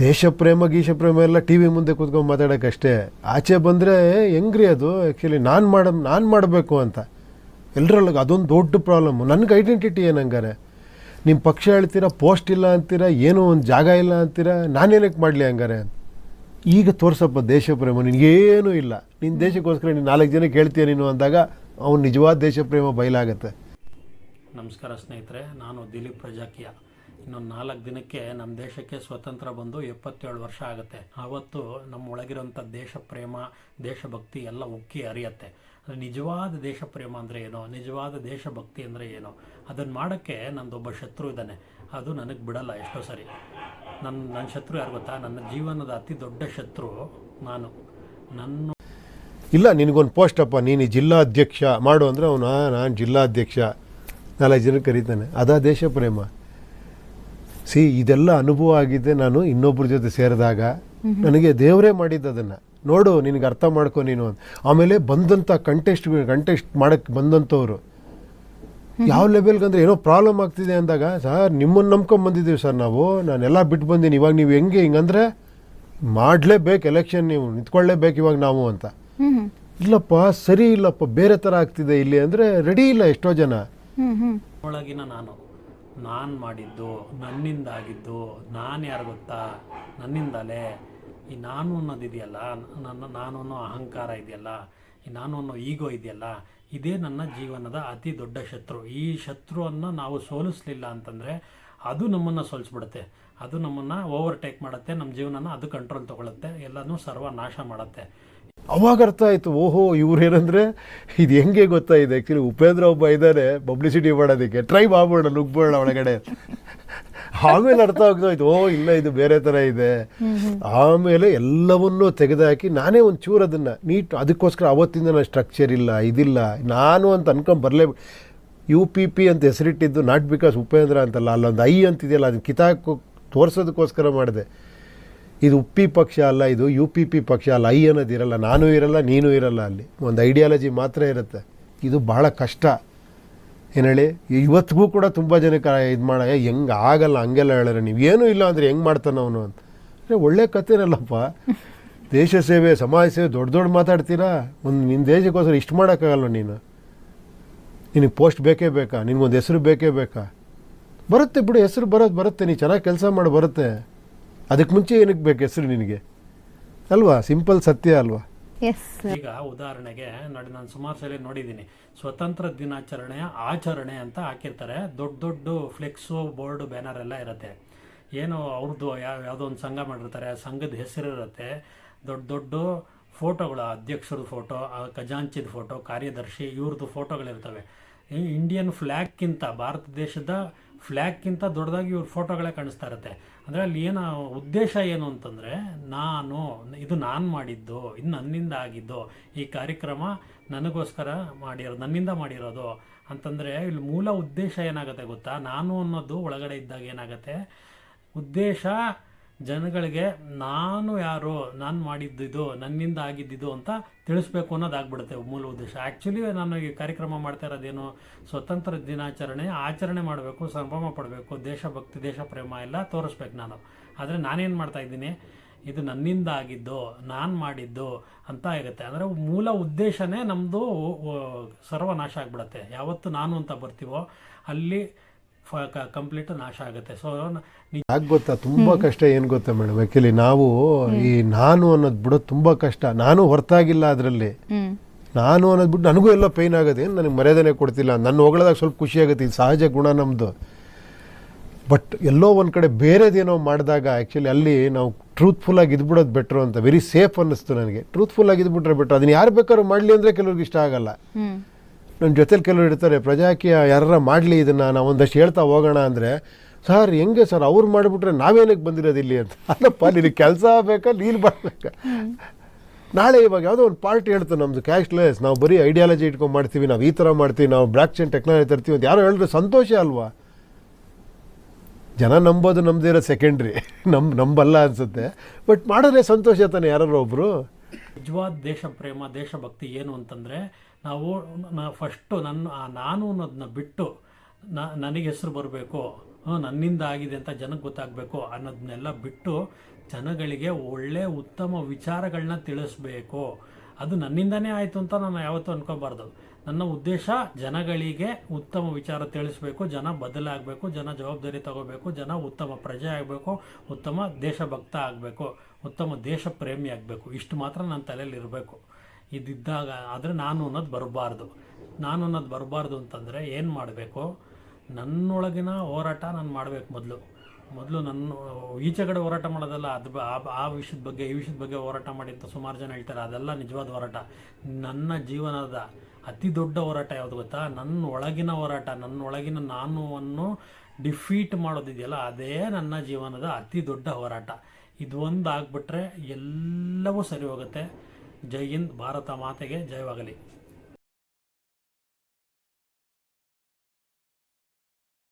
ದೇಶ ಪ್ರೇಮ ಗೀಶ ಪ್ರೇಮ ಎಲ್ಲ T V ಮುಂದೆ ಕೂತ್ಕೊಂಡು ಮಾತಾಡೋಕ್ಕಷ್ಟೇ ಆಚೆ ಬಂದರೆ, ಹೆಂಗ್ರಿ ಅದು? ಆ್ಯಕ್ಚುಲಿ ನಾನು ಮಾಡ, ನಾನು ಮಾಡಬೇಕು ಅಂತ. ಎಲ್ಲರೊಳಗೆ ಅದೊಂದು ದೊಡ್ಡ ಪ್ರಾಬ್ಲಮ್ಮು ನನಗೆ ಐಡೆಂಟಿಟಿ ಏನಂಗಾರೆ ನಿಮ್ಮ ಪಕ್ಷ ಹೇಳ್ತೀರಾ ಪೋಸ್ಟ್ ಇಲ್ಲ ಅಂತೀರಾ, ಏನೋ ಒಂದು ಜಾಗ ಇಲ್ಲ ಅಂತೀರಾ ನಾನೇನಕ್ಕೆ ಮಾಡಲಿ ಹಂಗಾರೆ ಈಗ ತೋರ್ಸಪ್ಪ ದೇಶ ಪ್ರೇಮ ನಿನಗೇನೂ ಇಲ್ಲ. ನಿನ್ನ ದೇಶಕ್ಕೋಸ್ಕರ ನೀನು ನಾಲ್ಕು ಜನಕ್ಕೆ ಹೇಳ್ತೀಯ ನೀನು ಅಂದಾಗ, ಅವ್ನು ನಿಜವಾದ ದೇಶ ಪ್ರೇಮ ಬಯಲಾಗತ್ತೆ. ನಮಸ್ಕಾರ ಸ್ನೇಹಿತರೆ, ನಾನು ದಿಲೀಪ್ ಪ್ರಜಾಕಿಯ. ಇನ್ನೊಂದು ನಾಲ್ಕು ದಿನಕ್ಕೆ ನಮ್ಮ ದೇಶಕ್ಕೆ ಸ್ವತಂತ್ರ ಬಂದು ಎಪ್ಪತ್ತೇಳು ವರ್ಷ ಆಗುತ್ತೆ. ಆವತ್ತು ನಮ್ಮ ಒಳಗಿರೋಂಥ ದೇಶ ಪ್ರೇಮ ದೇಶಭಕ್ತಿ ಎಲ್ಲ ಉಕ್ಕಿ ಅರಿಯತ್ತೆ ನಿಜವಾದ ದೇಶ ಪ್ರೇಮ ಅಂದರೆ ಏನೋ? ನಿಜವಾದ ದೇಶಭಕ್ತಿ ಅಂದರೆ ಏನೋ? ಅದನ್ನು ಮಾಡೋಕ್ಕೆ ನಂದೊಬ್ಬ ಶತ್ರು ಇದ್ದಾನೆ. ಅದು ನನಗೆ ಬಿಡಲ್ಲ, ಎಷ್ಟೋ ಸರಿ. ನನ್ನ ನನ್ನ ಶತ್ರು ಯಾರು ಗೊತ್ತಾ? ನನ್ನ ಜೀವನದ ಅತಿ ದೊಡ್ಡ ಶತ್ರು ನಾನು. ನನ್ನ ಇಲ್ಲ, ನಿನಗೊಂದು ಪೋಸ್ಟ್ ಅಪ್ಪ. ನೀನು ಜಿಲ್ಲಾಧ್ಯಕ್ಷ ಮಾಡು ಅಂದರೆ ಅವನು ನಾನು ಜಿಲ್ಲಾಧ್ಯಕ್ಷ. ನಾಲ್ಕು ಜನಕ್ಕೆ ಕರೀತಾನೆ. ಅದಾ ದೇಶ ಪ್ರೇಮ. ಸಿ ಇದೆಲ್ಲ ಅನುಭವ ಆಗಿದೆ ನಾನು ಇನ್ನೊಬ್ಬರ ಜೊತೆ ಸೇರಿದಾಗ. ನನಗೆ ದೇವರೇ ಮಾಡಿದ್ದು ಅದನ್ನು ನೋಡು ನಿನಗೆ ಅರ್ಥ ಮಾಡ್ಕೊ ನೀನು ಅಂತ. ಆಮೇಲೆ ಬಂದಂಥ ಕಂಟೆಸ್ಟ್ ಕಂಟೆಸ್ಟ್ ಮಾಡೋಕ್ಕೆ ಬಂದಂಥವ್ರು ಯಾವ ಲೆವೆಲ್ಗೆ ಅಂದರೆ ಏನೋ ಪ್ರಾಬ್ಲಮ್ ಆಗ್ತಿದೆ ಅಂದಾಗ ಸರ್ ನಿಮ್ಮನ್ನು ನಂಬ್ಕೊಂಬಂದಿದ್ದೀವಿ ಸರ್ ನಾವು. ನಾನೆಲ್ಲ ಬಿಟ್ಟು ಬಂದೀನಿ. ಇವಾಗ ನೀವು ಹೆಂಗೆ ಹಿಂಗಂದ್ರೆ ಮಾಡಲೇಬೇಕು ಎಲೆಕ್ಷನ್ ನೀವು. ನಿಂತ್ಕೊಳ್ಳೇಬೇಕು ಇವಾಗ ನಾವು ಅಂತ. ಇಲ್ಲಪ್ಪ ಸರಿ ಇಲ್ಲಪ್ಪ ಬೇರೆ ಥರ ಆಗ್ತಿದೆ ಇಲ್ಲಿ ಅಂದರೆ ರೆಡಿ ಇಲ್ಲ ಎಷ್ಟೋ ಜನ. ಹ್ಮ್ ಹ್ಮ್. ಒಳಗಿನ ನಾನು. ನಾನು ಮಾಡಿದ್ದು ನನ್ನಿಂದ ಆಗಿದ್ದು ನಾನು ಯಾರು ಗೊತ್ತಾ? ನನ್ನಿಂದಲೇ. ಈ ನಾನು ಅನ್ನೋದಿದೆಯಲ್ಲ ನನ್ನ, ನಾನು ಅನ್ನೋ ಅಹಂಕಾರ ಇದೆಯಲ್ಲ, ಈ ನಾನು ಅನ್ನೋ ಈಗೋ ಇದೆಯಲ್ಲ, ಇದೇ ನನ್ನ ಜೀವನದ ಅತಿ ದೊಡ್ಡ ಶತ್ರು. ಈ ಶತ್ರುವನ್ನು ನಾವು ಸೋಲಿಸ್ಲಿಲ್ಲ ಅಂತಂದರೆ ಅದು ನಮ್ಮನ್ನು ಸೋಲಿಸ್ಬಿಡುತ್ತೆ. ಅದು ನಮ್ಮನ್ನು ಓವರ್ಟೇಕ್ ಮಾಡುತ್ತೆ ನಮ್ಮ ಜೀವನನ ಅದು ಕಂಟ್ರೋಲ್ ತಗೊಳ್ಳುತ್ತೆ ಎಲ್ಲನೂ ಸರ್ವನಾಶ ಮಾಡುತ್ತೆ. ಅವಾಗ ಅರ್ಥ ಆಯಿತು, ಓಹೋ, ಇವ್ರು ಏನಂದರೆ, ಇದು ಹೆಂಗೆ ಗೊತ್ತಾಯಿದೆ ಆ್ಯಕ್ಚುಲಿ ಉಪೇಂದ್ರ ಒಬ್ಬ ಇದ್ದಾರೆ ಪಬ್ಲಿಸಿಟಿ ಮಾಡೋದಕ್ಕೆ. ಟ್ರೈ ಮಾಡ್ಬೋಣ, ನುಗ್ಬೋಣ ಒಳಗಡೆ. ಆಮೇಲೆ ಅರ್ಥ ಆಗ್ತಾಯಿತು ಓ ಇಲ್ಲ, ಇದು ಬೇರೆ ಥರ ಇದೆ. ಆಮೇಲೆ ಎಲ್ಲವನ್ನೂ ತೆಗೆದುಹಾಕಿ ನಾನೇ ಒಂದು ಚೂರು ಅದನ್ನು ನೀಟ್, ಅದಕ್ಕೋಸ್ಕರ ಅವತ್ತಿಂದ ನಾನು ಸ್ಟ್ರಕ್ಚರ್ ಇಲ್ಲ, ಇದಿಲ್ಲ, ನಾನು ಅಂತ ಅನ್ಕೊಂಡು ಬರಲೇ ಯು ಪಿ ಪಿ ಅಂತ ಹೆಸರಿಟ್ಟಿದ್ದು ನಾಟ್ ಬಿಕಾಸ್ ಉಪೇಂದ್ರ ಅಂತಲ್ಲ, ಅಲ್ಲೊಂದು ಐ ಅಂತಿದೆಯಲ್ಲ ಅದನ್ನ ಕಿತಾಕು ತೋರಿಸೋದಕ್ಕೋಸ್ಕರ ಮಾಡಿದೆ. ಇದು ಉಪ್ಪಿ ಪಕ್ಷ ಅಲ್ಲ, ಇದು ಯು ಪಿ ಪಿ ಪಕ್ಷ ಅಲ್ಲ, ಐ ಅನ್ನೋದು ಇರಲ್ಲ, ನಾನು ಇರಲ್ಲ, ನೀನು ಇರಲ್ಲ ಅಲ್ಲಿ. ಒಂದು ಐಡಿಯಾಲಜಿ ಮಾತ್ರ ಇರುತ್ತೆ. ಇದು ಬಹಳ ಕಷ್ಟ. ಏನು ಹೇಳಿ? ಇವತ್ತಿಗೂ ಕೂಡ ತುಂಬ ಜನಕ್ಕೆ ಇದು ಮಾಡ ಹೆಂಗೆ ಆಗಲ್ಲ, ಹಂಗೆಲ್ಲ ಹೇಳಿದ್ರೆ ನೀವು ಏನೂ ಇಲ್ಲ ಅಂದರೆ ಹೆಂಗೆ ಮಾಡ್ತಾನೆ ಅವನು? ಅಂತ. ಅಂದರೆ ಒಳ್ಳೆ ಕಥೆನಲ್ಲಪ್ಪ ದೇಶ ಸೇವೆ, ಸಮಾಜ ಸೇವೆ, ದೊಡ್ಡ ದೊಡ್ಡ ಮಾತಾಡ್ತೀರಾ? ಒಂದು ನಿನ್ನ ದೇಶಕ್ಕೋಸ್ಕರ ಇಷ್ಟು ಮಾಡೋಕ್ಕಾಗಲ್ಲ ನೀನು. ನಿನಗೆ ಪೋಸ್ಟ್ ಬೇಕೇ ಬೇಕಾ? ನಿನಗೊಂದು ಹೆಸರು ಬೇಕೇ ಬೇಕಾ? ಬರುತ್ತೆ ಬಿಡು, ಹೆಸರು ಬರೋದು ಬರುತ್ತೆ ನೀನು ಚೆನ್ನಾಗಿ ಕೆಲಸ ಮಾಡಿ, ಬರುತ್ತೆ. ಅದಕ್ಕೆ ಮುಂಚೆ ಏನಕ್ಕೆ ಬೇಕು ಹೆಸರು ನಿನಗೆ? ಅಲ್ವಾ? ಸಿಂಪಲ್ ಸತ್ಯ ಅಲ್ವಾ? ಎಸ್ ಈಗ ಉದಾಹರಣೆಗೆ ನೋಡಿ ನಾನು ಸುಮಾರು ಸಲ ನೋಡಿದ್ದೀನಿ. ಸ್ವತಂತ್ರ ದಿನಾಚರಣೆಯ ಆಚರಣೆ ಅಂತ ಹಾಕಿರ್ತಾರೆ. ದೊಡ್ಡ ದೊಡ್ಡ ಫ್ಲೆಕ್ಸು ಬೋರ್ಡು ಬ್ಯಾನರ್ ಎಲ್ಲ ಇರುತ್ತೆ. ಏನು ಅವ್ರದ್ದು ಯಾವ ಯಾವುದೋ ಒಂದು ಸಂಘ ಮಾಡಿರ್ತಾರೆ ಆ ಸಂಘದ ಹೆಸರಿರುತ್ತೆ ದೊಡ್ಡ ದೊಡ್ಡ ಫೋಟೋಗಳು ಅಧ್ಯಕ್ಷರ ಫೋಟೋ ಖಜಾಂಚಿದ ಫೋಟೋ ಕಾರ್ಯದರ್ಶಿ ಇವ್ರದ್ದು ಫೋಟೋಗಳಿರ್ತವೆ. ಈ ಇಂಡಿಯನ್ ಫ್ಲ್ಯಾಗ್ಗಿಂತ ಭಾರತ ದೇಶದ ಫ್ಲ್ಯಾಗ್ಗಿಂತ ದೊಡ್ಡದಾಗಿ ಇವ್ರ ಫೋಟೋಗಳೇ ಕಾಣಿಸ್ತಾ ಇರುತ್ತೆ. ಅಂದರೆ ಅಲ್ಲಿ ಏನು ಉದ್ದೇಶ ಏನು ಅಂತಂದರೆ, ನಾನು, ಇದು ನಾನು ಮಾಡಿದ್ದು, ಇದು ನನ್ನಿಂದ ಆಗಿದ್ದು, ಈ ಕಾರ್ಯಕ್ರಮ ನನಗೋಸ್ಕರ ಮಾಡಿರೋದು ನನ್ನಿಂದ ಮಾಡಿರೋದು ಅಂತಂದರೆ ಇಲ್ಲಿ ಮೂಲ ಉದ್ದೇಶ ಏನಾಗುತ್ತೆ ಗೊತ್ತಾ? ನಾನು ಅನ್ನೋದು ಒಳಗಡೆ ಇದ್ದಾಗ ಏನಾಗುತ್ತೆ? ಉದ್ದೇಶ ಜನಗಳಿಗೆ ನಾನು ಯಾರು, ನಾನು ಮಾಡಿದ್ದಿದ್ದು ನನ್ನಿಂದ ಆಗಿದ್ದಿದ್ದು ಅಂತ ತಿಳಿಸ್ಬೇಕು ಅನ್ನೋದಾಗ್ಬಿಡುತ್ತೆ ಮೂಲ ಉದ್ದೇಶ. ಆ್ಯಕ್ಚುಲಿ ನಾನು ಈ ಕಾರ್ಯಕ್ರಮ ಮಾಡ್ತಾ ಇರೋದೇನು ಸ್ವತಂತ್ರ ದಿನಾಚರಣೆ, ಆಚರಣೆ ಮಾಡಬೇಕು, ಸಂಭ್ರಮ ಪಡಬೇಕು, ದೇಶಭಕ್ತಿ ದೇಶ ಪ್ರೇಮ ಎಲ್ಲ ತೋರಿಸ್ಬೇಕು ನಾನು. ಆದರೆ ನಾನೇನು ಮಾಡ್ತಾ ಇದ್ದೀನಿ? ಇದು ನನ್ನಿಂದ ಆಗಿದ್ದು, ನಾನು ಮಾಡಿದ್ದು ಅಂತ ಆಗುತ್ತೆ ಅಂದರೆ ಮೂಲ ಉದ್ದೇಶನೇ ನಮ್ಮದು ಸರ್ವನಾಶ ಆಗಿಬಿಡುತ್ತೆ. ಯಾವತ್ತು ನಾನು ಅಂತ ಬರ್ತೀವೋ, ಅಲ್ಲಿ ಕಂಪ್ಲೀಟ್ ನಾಶ ಆಗುತ್ತೆ. ಸೊ ಯಾಕೆ ಗೊತ್ತಾ? ತುಂಬ ಕಷ್ಟ ಏನು ಗೊತ್ತಾ ಮೇಡಮ್? ಆ್ಯಕ್ಚುಲಿ ನಾವು ಈ ನಾನು ಅನ್ನೋದು ಬಿಡೋದು ತುಂಬಾ ಕಷ್ಟ. ನಾನು ಹೊರತಾಗಿಲ್ಲ ಅದರಲ್ಲಿ. ನಾನು ಅನ್ನೋದು ಬಿಟ್ಟು ನನಗೂ ಎಲ್ಲ ಪೈನ್ ಆಗುತ್ತೆ ಏನು ನನಗೆ ಮರ್ಯಾದನೆ ಕೊಡ್ತಿಲ್ಲ? ನನ್ನ ಹೊಗಳದಾಗ ಸ್ವಲ್ಪ ಖುಷಿ ಆಗುತ್ತೆ. ಇದು ಸಹಜ ಗುಣ ನಮ್ಮದು ಬಟ್ ಎಲ್ಲೋ ಒಂದು ಕಡೆ ಬೇರೆದೇನೋ ಮಾಡಿದಾಗ ಆ್ಯಕ್ಚುಲಿ ಅಲ್ಲಿ ನಾವು ಟ್ರೂತ್ಫುಲ್ ಆಗಿ ಇದ್ಬಿಡೋದು ಬೆಟ್ರು ಅಂತ ವೆರಿ ಸೇಫ್ ಅನ್ನಿಸ್ತು ನನಗೆ. ಟ್ರೂತ್ಫುಲ್ ಆಗಿ ಇದ್ಬಿಟ್ರೆ ಬೆಟ್ರು ಅದನ್ನ ಯಾರು ಬೇಕಾದ್ರೂ ಮಾಡಲಿ ಅಂದರೆ ಕೆಲವ್ರಿಗೆ ಇಷ್ಟ ಆಗಲ್ಲ. ನನ್ನ ಜೊತೆಲಿ ಕೆಲವರು ಇರ್ತಾರೆ, ಪ್ರಜಾಕೀಯ ಯಾರ ಮಾಡಲಿ ಇದನ್ನು, ನಾವು ಒಂದಷ್ಟು ಹೇಳ್ತಾ ಹೋಗೋಣ ಅಂದರೆ, ಸರ್, ಹೆಂಗೆ ಸರ್, ಅವ್ರು ಮಾಡಿಬಿಟ್ರೆ ನಾವೇನಕ್ಕೆ ಬಂದಿರೋದು ಇಲ್ಲಿ ಅಂತ. ಅಲ್ಲಪ್ಪ, ನಿನಗೆ ಕೆಲಸ ಬೇಕಾ ನೀನು ಬರಬೇಕಾ ನಾಳೆ ಇವಾಗ ಯಾವುದೋ ಒಂದು ಪಾರ್ಟಿ ಹೇಳ್ತು ನಮ್ಮದು ಕ್ಯಾಶ್ಲೆಸ್ ನಾವು ಬರೀ ಐಡಿಯಾಲಜಿ ಇಟ್ಕೊಂಡು ಮಾಡ್ತೀವಿ, ನಾವು ಈ ಥರ ಮಾಡ್ತೀವಿ, ನಾವು ಬ್ಲಾಕ್ ಚೈನ್ ಟೆಕ್ನಾಲಜಿ ತರ್ತೀವಿ ಅಂತ. ಯಾರೋ ಹೇಳಿದ್ರೆ ಸಂತೋಷ ಅಲ್ವಾ? ಜನ ನಂಬೋದು, ನಮ್ದೇ ಇರೋ ಸೆಕೆಂಡ್ರಿ ನಮ್ಮ ನಂಬಲ್ಲ ಅನಿಸುತ್ತೆ. ಬಟ್ ಮಾಡಿದ್ರೆ ಸಂತೋಷ ತಾನೆ ಯಾರೋ ಒಬ್ಬರು ನಿಜವಾದ ದೇಶ ಪ್ರೇಮ ದೇಶಭಕ್ತಿ ಏನು ಅಂತಂದರೆ ನಾವು ಫಸ್ಟು ನನ್ನ ನಾನು ಅನ್ನೋದನ್ನ ಬಿಟ್ಟು ನ, ನನಗೆ ಹೆಸರು ಬರಬೇಕು ನನ್ನಿಂದ ಆಗಿದೆ ಅಂತ ಜನಕ್ಕೆ ಗೊತ್ತಾಗಬೇಕು ಅನ್ನೋದನ್ನೆಲ್ಲ ಬಿಟ್ಟು ಜನಗಳಿಗೆ ಒಳ್ಳೆ ಉತ್ತಮ ವಿಚಾರಗಳನ್ನ ತಿಳಿಸ್ಬೇಕು. ಅದು ನನ್ನಿಂದನೇ ಆಯಿತು ಅಂತ ನಾನು ಯಾವತ್ತೂ ಅನ್ಕೋಬಾರ್ದು. ನನ್ನ ಉದ್ದೇಶ ಜನಗಳಿಗೆ ಉತ್ತಮ ವಿಚಾರ ತಿಳಿಸಬೇಕು, ಜನ ಬದಲಾಗಬೇಕು, ಜನ ಜವಾಬ್ದಾರಿ ತಗೋಬೇಕು, ಜನ ಉತ್ತಮ ಪ್ರಜೆ ಆಗಬೇಕು, ಉತ್ತಮ ದೇಶಭಕ್ತ ಆಗಬೇಕು, ಉತ್ತಮ ದೇಶ ಪ್ರೇಮಿ ಆಗಬೇಕು. ಇಷ್ಟು ಮಾತ್ರ ನನ್ನ ತಲೆಯಲ್ಲಿ ಇರಬೇಕು. ಇದಿದ್ದಾಗ ಆದರೆ ನಾನು ಅನ್ನೋದು ಬರಬಾರ್ದು. ನಾನು ಅನ್ನೋದು ಬರಬಾರ್ದು ಅಂತಂದರೆ ಏನು ಮಾಡಬೇಕು? ನನ್ನೊಳಗಿನ ಹೋರಾಟ ನಾನು ಮಾಡಬೇಕು ಮೊದಲು. ಮೊದಲು ನನ್ನ, ಈಚೆ ಕಡೆ ಹೋರಾಟ ಮಾಡೋದಲ್ಲ ಅದು ಆ- ವಿಷಯದ ಬಗ್ಗೆ, ಈ ವಿಷಯದ ಬಗ್ಗೆ ಹೋರಾಟ ಮಾಡಿ ಅಂತ ಸುಮಾರು ಜನ ಹೇಳ್ತಾರೆ. ಅದೆಲ್ಲ ನಿಜವಾದ ಹೋರಾಟ. ನನ್ನ ಜೀವನದ ಅತಿ ದೊಡ್ಡ ಹೋರಾಟ ಯಾವುದು ಗೊತ್ತಾ? ನನ್ನ ಒಳಗಿನ ಹೋರಾಟ, ನನ್ನ ಒಳಗಿನ ನಾನು ಅನ್ನು ಡಿಫೀಟ್ ಮಾಡೋದಿದೆಯಲ್ಲ, ಅದೇ ನನ್ನ ಜೀವನದ ಅತಿ ದೊಡ್ಡ ಹೋರಾಟ. ಇದು ಒಂದು ಆಗ್ಬಿಟ್ರೆ ಎಲ್ಲವೂ ಸರಿ ಹೋಗುತ್ತೆ. ಜೈ ಹಿಂದ್, ಭಾರತ ಮಾತೆಗೆ ಜಯವಾಗಲಿ.